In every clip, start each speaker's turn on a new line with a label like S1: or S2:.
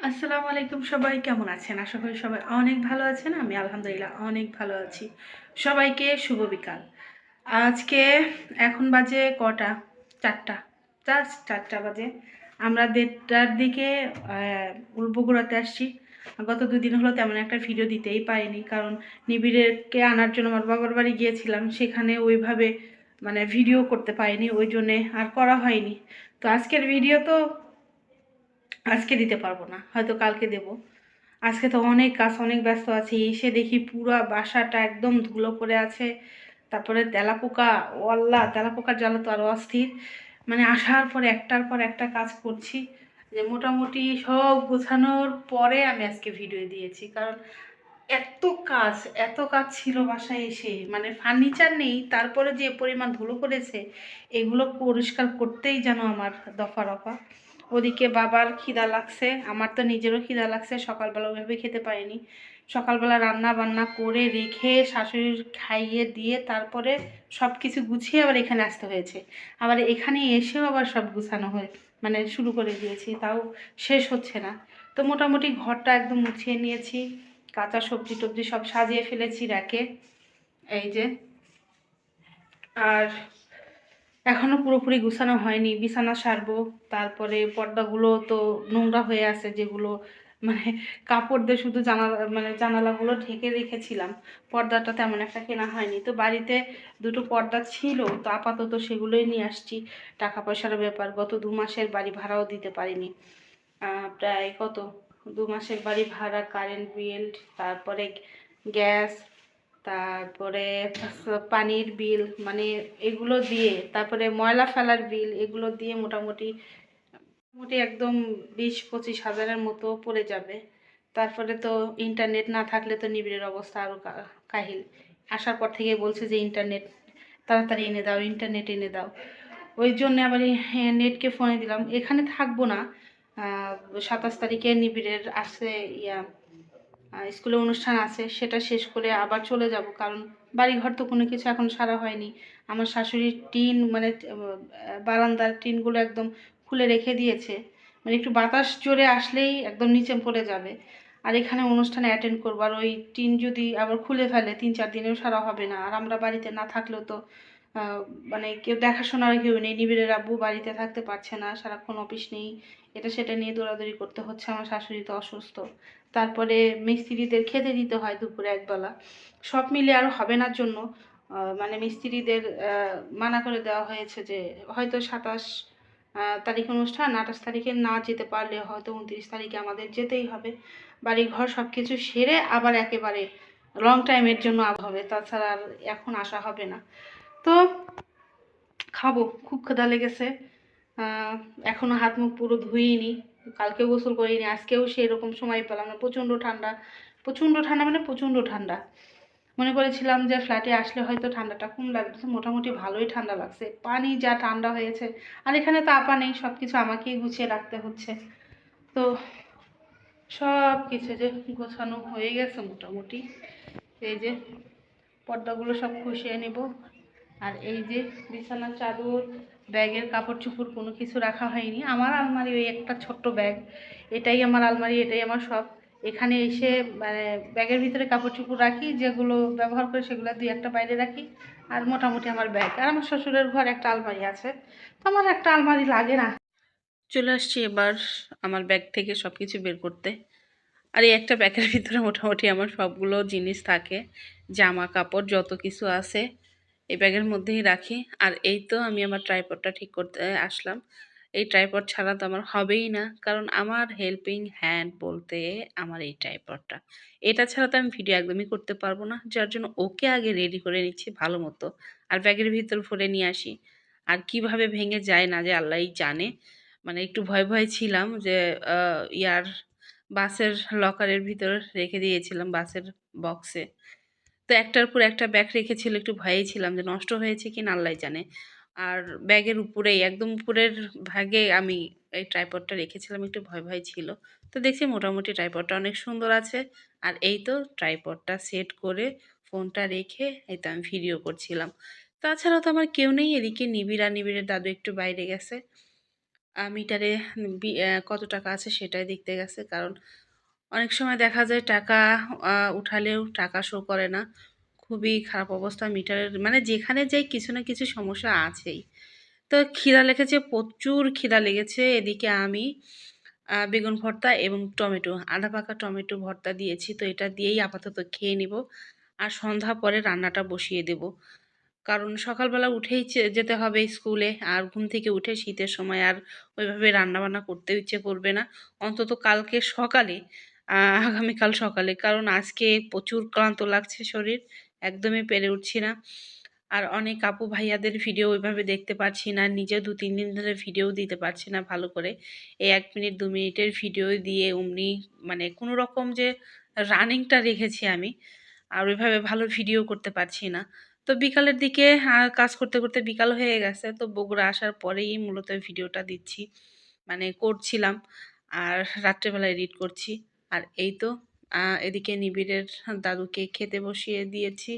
S1: আসসালামু আলাইকুম সবাই, কেমন আছেন? আশা করি সবাই অনেক ভালো আছেন, আমি আলহামদুলিল্লাহ অনেক ভালো আছি। সবাইকে শুভ বিকাল। আজকে এখন বাজে কটা? চারটা। জাস্ট চারটা বাজে। আমরা দেড়টার দিকে বগুড়াতে আসছি। গত দুদিন হলো তেমন একটা ভিডিও দিতেই পারিনি, কারণ নিবিড়কে আনার জন্য আমার বাবার বাড়ি গিয়েছিলাম। সেখানে ওইভাবে মানে ভিডিও করতে পারিনি, ওই জন্যে আর করা হয়নি। তো আজকের ভিডিও তো আজকে দিতে পারব না, হয়তো কালকে দেব। আজকে তো অনেক কাজ, অনেক ব্যস্ত আছি, এসে দেখি পুরো বাসাটা একদম ধুলো পড়ে আছে। তারপরে তেলাপোকা, ওয়াল্লা, তেলাপোকার জ্বালা তো আরও অস্থির। মানে আসার পর একটার পর একটা কাজ করছি, যে মোটামুটি সব গোছানোর পরে আমি আজকে ভিডিও দিয়েছি। কারণ এত কাজ এত কাজ ছিল বাসায় এসে মানে ফার্নিচার নেই, তারপরে যে পরিমাণ ধুলো করেছে এগুলো পরিষ্কার করতেই যেন আমার দফা রফা ওদিকে বাবার খিদা লাগছে, আমার তো নিজেরও খিদা লাগছে, সকালবেলা ওইভাবে খেতে পারিনি। সকালবেলা রান্না বান্না করে রেখে শাশুড়ির খাইয়ে দিয়ে তারপরে সব কিছু গুছিয়ে আবার এখানে আসতে হয়েছে। আবার এখানে এসেও আবার সব গুছানো হয়ে মানে শুরু করে দিয়েছি, তাও শেষ হচ্ছে না। তো মোটামুটি ঘরটা একদম মুছিয়ে নিয়েছি, কাঁচা সবজি টবজি সব সাজিয়ে ফেলেছি র্যাকে, এই যে। আর এখনও পুরোপুরি গুছানো হয়নি। বিছানা সারবো, তারপরে পর্দাগুলো তো নোংরা হয়ে আছে যেগুলো মানে কাপড় দিয়ে শুধু জানালা মানে জানালাগুলো ঢেকে রেখেছিলাম। পর্দাটা তেমন একটা কেনা হয়নি। তো বাড়িতে দুটো পর্দা ছিল, তো আপাতত সেগুলোই নিয়ে আসছি। টাকা পয়সার ব্যাপার, গত দু মাসের বাড়ি ভাড়াও দিতে পারিনি। প্রায় কত? দু মাসের বাড়ি ভাড়া, কারেন্ট বিল, তারপরে গ্যাস তারপরে পানির বিল মানে এগুলো দিয়ে, তারপরে ময়লা ফেলার বিল, এগুলো দিয়ে মোটামুটি মোটামুটি একদম বিশ পঁচিশ হাজারের মতো পড়ে যাবে। তারপরে তো ইন্টারনেট না থাকলে তো নিবিড়ের অবস্থা আরও কাহিল। আসার পর থেকে বলছে যে ইন্টারনেট তাড়াতাড়ি এনে দাও ইন্টারনেট এনে দাও। ওই জন্য আবার নেটকে ফোনে দিলাম। এখানে থাকব না। সাতাশ তারিখে নিবিড়ের আসছে ইয়া স্কুলে অনুষ্ঠান আছে, সেটা শেষ করে আবার চলে যাব। কারণ বাড়িঘর তো কোনো কিছু এখন সারা হয়নি। আমার শাশুড়ির টিন মানে বারান্দার টিনগুলো একদম খুলে রেখে দিয়েছে। মানে একটু বাতাস জোরে আসলেই একদম নিচে পড়ে যাবে। আর এখানে অনুষ্ঠানে অ্যাটেন্ড করব। আর ওই টিন যদি আবার খুলে ফেলে, তিন চার দিনেও সারা হবে না। আর আমরা বাড়িতে না থাকলেও তো মানে কেউ দেখাশোনার কেউ নেই। নিবিড়ের আব্বু বাড়িতে থাকতে পারছে না। সারাক্ষণ অফিস নেই। এটা সেটা নিয়ে দৌড়াদৌড়ি করতে হচ্ছে। আমার শাশুড়ি তো অসুস্থ। তারপরে মিস্ত্রিদের খেতে দিতে হয় দুপুরে একবেলা। সব মিলে আর হবে না জন্য মানে মিস্ত্রিদের মানা করে দেওয়া হয়েছে যে হয়তো সাতাশ তারিখ অনুষ্ঠান, আঠাশ তারিখে না যেতে পারলে হয়তো উনত্রিশ তারিখে আমাদের যেতেই হবে। বাড়ি ঘর সব কিছু সেরে আবার একেবারে লং টাইমের জন্য হবে, তাছাড়া আর এখন আসা হবে না। তো খাব, খুব ক্ষুধা লেগেছে। এখনও হাত মুখ পুরো ধুইনি। কালকেও গোসল করিনি, আজকেও সেরকম সময় পেলাম না। প্রচণ্ড ঠান্ডা প্রচণ্ড ঠান্ডা মানে প্রচণ্ড ঠান্ডা। মনে করেছিলাম যে ফ্ল্যাটে আসলে হয়তো ঠান্ডাটা কম লাগবে মোটামুটি ভালোই ঠান্ডা লাগছে। পানি যা ঠান্ডা হয়েছে, আর এখানে তো আপা নেই সব কিছু আমাকেই গুছিয়ে রাখতে হচ্ছে। তো সব কিছু যে গোছানো হয়ে গেছে মোটামুটি। এই যে পর্দাগুলো সব খুশিয়ে নেব। আর এই যে বিছানার চাদর ব্যাগের কাপড় চুপড় কোনো কিছু রাখা হয়নি। আমার আলমারি ওই একটা ছোট্ট ব্যাগ। এটাই আমার আলমারি, এটাই আমার সব। এখানে এসে মানে ব্যাগের ভিতরে কাপড় চুপড় রাখি, যেগুলো ব্যবহার করে সেগুলো দুই একটা বাইরে রাখি, আর মোটামুটি আমার ব্যাগ। আর আমার শ্বশুরের ঘর একটা আলমারি আছে। তো আমার একটা আলমারি লাগে না। চলে আসছি এবার আমার ব্যাগ থেকে সব কিছু বের করতে। আর এই একটা ব্যাগের ভিতরে মোটামুটি আমার সবগুলো জিনিস থাকে। জামা কাপড় যত কিছু আছে। এই ব্যাগের মধ্যেই রাখি। আর এই তো আমি আমার ট্রাইপডটা ঠিক করতে আসলাম। এই ট্রাইপড ছাড়া তো আমার হবেই না। কারণ আমার হেল্পিং হ্যান্ড বলতে আমার এই ট্রাইপডটা। এটা ছাড়া তো আমি ভিডিও একদমই করতে পারব না। যার জন্য ওকে আগে রেডি করে নিচ্ছি ভালো মতো। আর ব্যাগের ভিতর ভরে নিয়ে আসি। আর কীভাবে ভেঙে যায় না যে আল্লাহই জানে। মানে একটু ভয় ভয় ছিলাম যে ইয়ার বাসের লকারের ভিতর রেখে দিয়েছিলাম বাসের বক্সে তো একটার পর একটা ব্যাগ রেখেছিল, একটু ভয়েই ছিলাম যে নষ্ট হয়েছে কি না আল্লাহ জানে। আর ব্যাগের উপরেই, একদম উপরের ভাগে আমি এই ট্রাইপডটা রেখেছিলাম, একটু ভয় ভয় ছিল। তো দেখছি মোটামুটি ট্রাইপডটা অনেক সুন্দর আছে। আর এই তো ট্রাইপডটা সেট করে ফোনটা রেখে এই তো আমি ভিডিও করছিলাম। তাছাড়া তো আমার কেউ নেই, এদিকে নিবিড়া নিবিড়ের দাদু একটু বাইরে গেছে। মিটারে কত টাকা আছে সেটাই দেখতে গেছে। কারণ অনেক সময় দেখা যায় টাকা উঠালেও টাকা শো করে না। খুবই খারাপ অবস্থা মিটারের মানে যেখানে যাই কিছু না কিছু সমস্যা আছেই। তো খিদা লেগেছে, প্রচুর খিদা লেগেছে। এদিকে আমি বেগুন ভর্তা এবং টমেটো, আধা পাকা টমেটো ভর্তা দিয়েছি। তো এটা দিয়েই আপাতত খেয়ে নিব। আর সন্ধ্যা পরে রান্নাটা বসিয়ে দেব। কারণ সকালবেলা উঠেই যেতে হবে স্কুলে। আর ঘুম থেকে উঠে শীতের সময় আর ওইভাবে রান্নাবান্না করতে ইচ্ছে করবে না। অন্তত কালকে সকালে আগামীকাল সকালে। কারণ আজকে প্রচুর ক্লান্ত লাগছে শরীর, একদমই পেরে উঠছি না। আর অনেক আপু ভাইয়াদের ভিডিও ওইভাবে দেখতে পাচ্ছি না, নিজে দু তিন দিন ধরে ভিডিও দিতে পারছি না ভালো করে। এই এক মিনিট, দু মিনিটের ভিডিও দিয়ে অমনি মানে কোনো রকম যে রানিংটা রেখেছি আমি, আর ওইভাবে ভালো ভিডিও করতে পারছি না। তো বিকালের দিকে কাজ করতে করতে বিকাল হয়ে গেছে, তো বগুড়া আসার পরেই মূলত ভিডিওটা দিচ্ছি। মানে করছিলাম, আর রাত্রেবেলা এডিট করছি। আর এই তো এদিকে নিবিড়ের দাদুকে খেতে বসিয়ে দিয়েছি।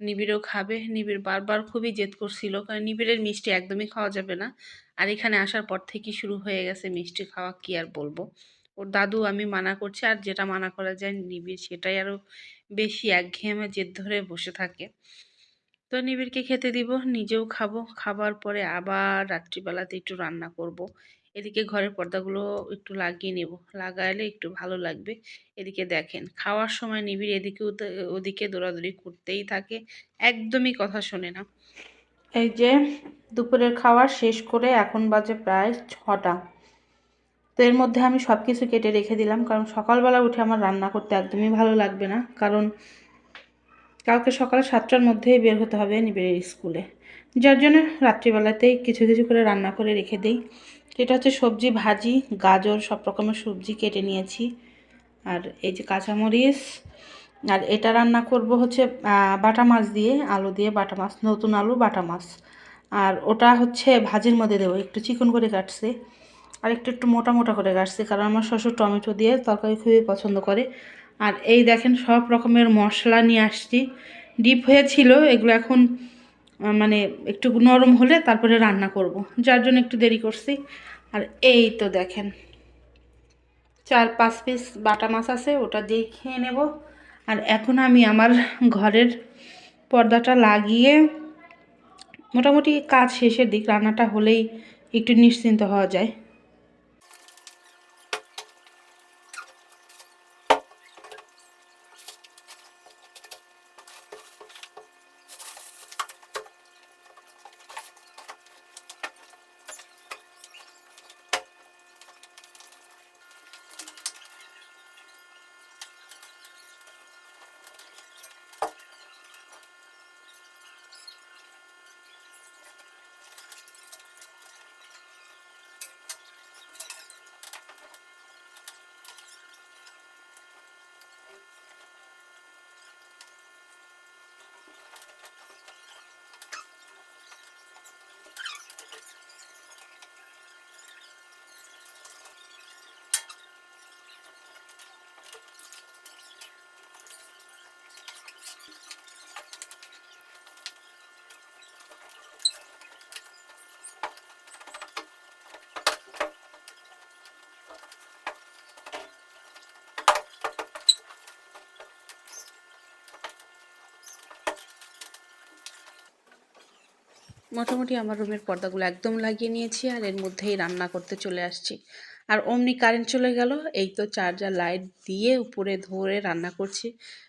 S1: নিবিড়ও খাবে। নিবিড় বারবার খুবই জেদ করছিল, কারণ নিবিড়ের মিষ্টি একদমই খাওয়া যাবে না। আর এখানে আসার পর থেকেই শুরু হয়ে গেছে মিষ্টি খাওয়া, কি আর বলব? ওর দাদু আমি মানা করছি, আর যেটা মানা করা যায় নিবিড়, সেটাই আরও বেশি একঘেয়েমে জেদ ধরে বসে থাকে। তো নিবিড়কে খেতে দিব, নিজেও খাব। খাবার পরে আবার রাত্রিবেলাতে একটু রান্না করব। এদিকে ঘরের পর্দাগুলো একটু লাগিয়ে নেব। লাগাইলে একটু ভালো লাগবে। এদিকে দেখেন, খাওয়ার সময় নিবিড় এদিকে ওদ- ওদিকে দৌড়াদৌড়ি করতেই থাকে, একদমই কথা শোনে না। এই যে দুপুরের খাওয়া শেষ করে এখন বাজে প্রায় ছটা। তো এর মধ্যে আমি সব কিছু কেটে রেখে দিলাম, কারণ সকালবেলা উঠে আমার রান্না করতে একদমই ভালো লাগবে না। কারণ কালকে সকাল সাতটার মধ্যেই বের হতে হবে নিবিড়ের স্কুলে। যার জন্য রাত্রিবেলাতেই কিছু কিছু করে রান্না করে রেখে দেই। এটা হচ্ছে সবজি, ভাজি, গাজর, সব রকমের সবজি কেটে নিয়েছি। আর এই যে কাঁচামরিচ, আর এটা রান্না করব হচ্ছে বাটা মাছ দিয়ে, আলু দিয়ে বাটা মাছ, নতুন আলু, বাটা মাছ। আর ওটা হচ্ছে ভাজির মধ্যে দেবো, একটু চিকন করে কাটছে, আর একটু একটু মোটা মোটা করে কাটছে, কারণ আমার শ্বশুর টমেটো দিয়ে তরকারি খুবই পছন্দ করে। আর এই দেখেন সব রকমের মশলা নিয়ে আসছি। ডিপ হয়েছিল, এগুলো এখন মানে একটু নরম হলে তারপরে রান্না করব। যার জন্য একটু দেরি করছি। আর এই তো দেখেন, চার পাঁচ পিস বাটা মাছ আছে, ওটা দিয়ে খেয়ে নেব। আর এখন আমি আমার ঘরের পর্দাটা লাগিয়ে মোটামুটি কাজ শেষের দিক, রান্নাটা হলেই একটু নিশ্চিন্ত হওয়া যায়। মোটামুটি আমার রুমের পর্দাগুলো একদম লাগিয়ে নিয়েছি আর এর মধ্যেই রান্না করতে চলে আসছি। আর অমনি কারেন্ট চলে গেল, এই তো চার্জার লাইট দিয়ে উপরে ধরে রান্না করছি।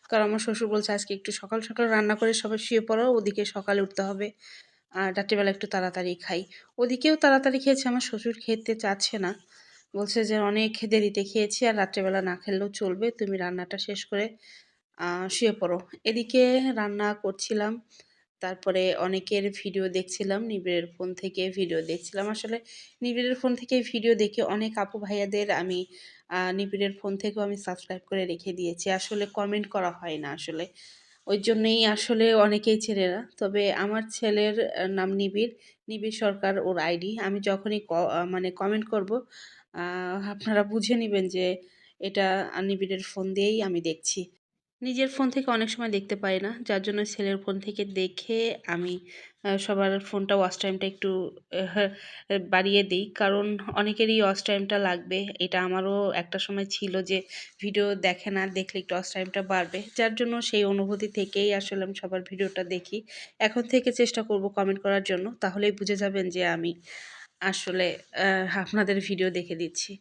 S1: কারণ আমার শ্বশুর বলছে, আজকে একটু সকাল সকাল রান্না করে সবাই শুয়ে পড়ো, ওদিকে সকালে উঠতে হবে। আর রাত্রিবেলা একটু তাড়াতাড়ি খাই। ওদিকেও তাড়াতাড়ি খেয়েছে, আমার শ্বশুর খেতে চাচ্ছে না। বলছে যে, অনেক দেরিতে খেয়েছি আর রাত্রেবেলা না খেলেও চলবে, তুমি রান্নাটা শেষ করে শুয়ে পড়ো। এদিকে রান্না করছিলাম তারপরে অনেকের ভিডিও দেখছিলাম, নিবিড়ের ফোন থেকে ভিডিও দেখছিলাম। আসলে নিবিড়ের ফোন থেকে ভিডিও দেখে অনেক আপু ভাইয়াদের আমি নিবিড়ের ফোন থেকেও আমি সাবস্ক্রাইব করে রেখে দিয়েছি। আসলে কমেন্ট করা হয় না আসলে। ওই জন্যই আসলে অনেকেই না। তবে আমার ছেলের নাম নিবিড়। নিবিড় সরকার ওর আইডি আমি যখনই মানে কমেন্ট করব আপনারা বুঝে নেবেন যে এটা নিবিড়ের ফোন দিয়েই আমি দেখছি। নিজের ফোন থেকে অনেক সময় দেখতে পাই না। যার জন্য ছেলের ফোন থেকে দেখে আমি সবার ফোনটা ওয়াচ টাইমটা একটু বাড়িয়ে দিই। কারণ অনেকেরই ওয়াচ টাইমটা লাগবে। এটা আমারও একটা সময় ছিল যে ভিডিও দেখে না, দেখলে একটু ওয়াচ টাইমটা বাড়বে। যার জন্য সেই অনুভূতি থেকেই আসলে আমি সবার ভিডিওটা দেখি। এখন থেকে চেষ্টা করব কমেন্ট করার জন্য। তাহলেই বুঝে যাবেন যে আমি আসলে আপনাদের ভিডিও দেখে দিচ্ছি।